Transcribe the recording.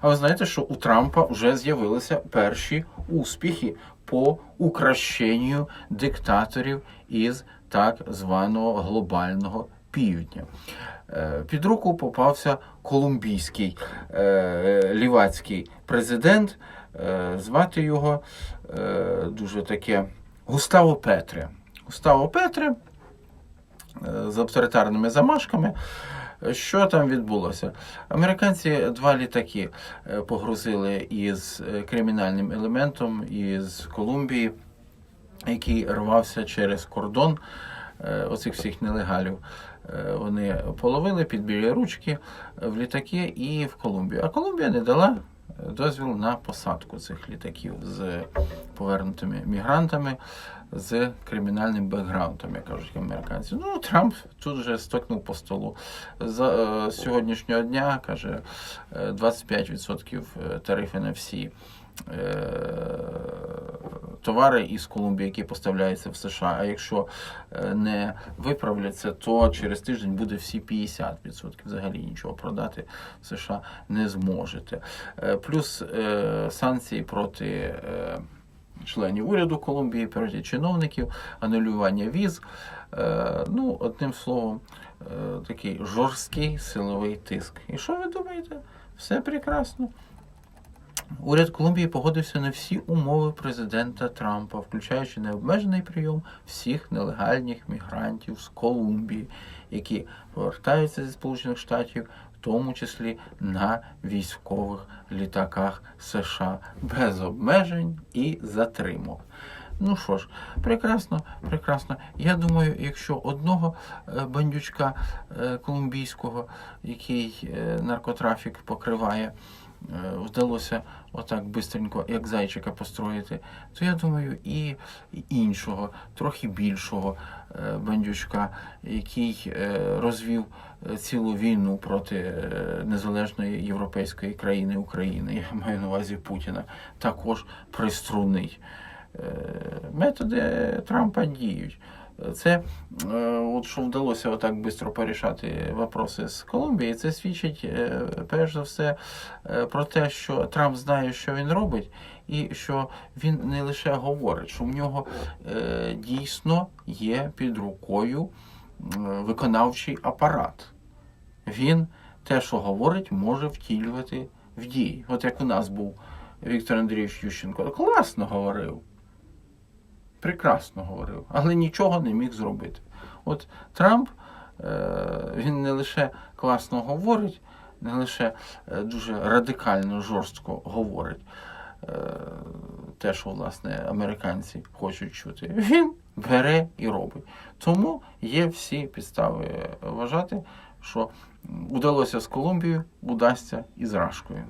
А ви знаєте, що у Трампа вже з'явилися перші успіхи по укращенню диктаторів із так званого глобального півдня. Е, Під руку попався колумбійський е, лівацький президент. Е, Звати його дуже таке Густаво Петре. Густаво Петре з авторитарними замашками. Що там відбулося? Американці два літаки е, погрузили із е, кримінальним елементом із Колумбії, який рвався через кордон е, оцих всіх нелегалів. Вони половили, підбили ручки в літаки і в Колумбію. А Колумбія не дала дозвіл на посадку цих літаків з повернутими мігрантами з кримінальним бекграундом, як кажуть американці. Ну, Трамп тут вже стукнув по столу. Е, сьогоднішнього дня каже е, 25% тарифи на всі. е, Товари із Колумбії, які поставляються в США. А якщо е, не виправляться, то через тиждень буде всі 50%. Взагалі нічого продати в США не зможете. Е, Плюс е, санкції проти членів уряду Колумбії, проти чиновників, анулювання віз. Ну, одним словом, такий жорсткий силовий тиск. І що ви думаєте? Все прекрасно. Уряд Колумбії погодився на всі умови президента Трампа, включаючи необмежений прийом всіх нелегальних мігрантів з Колумбії, які повертаються зі Сполучених Штатів, в тому числі на військових літаках США, без обмежень і затримок. Ну що ж, прекрасно, прекрасно. Я думаю, якщо одного е, бандючка е, колумбійського, який е, наркотрафік покриває, вдалося отак бистренько, як зайчика построїти, то я думаю, і іншого, трохи більшого е, бандючка, який е, розвів е, цілу війну проти е, незалежної європейської країни України, я маю на увазі Путіна, також приструнить. Е, Методи Трампа діють. Це е, от що вдалося отак швидко порішати вопроси з Колумбії, це свідчить е, перш за все е, про те, що Трамп знає, що він робить, і що він не лише говорить, що в нього дійсно є під рукою виконавчий апарат. Він те, що говорить, може втілювати в дії. От як у нас був Віктор Андрійович Ющенко, класно говорив прекрасно говорив, але нічого не міг зробити. От Трамп е, він не лише класно говорить, не лише е, дуже радикально, жорстко говорить е, те, що власне американці хочуть чути. Він бере і робить. Тому є всі підстави вважати, що удалося з Колумбією, удасться і з Рашкою.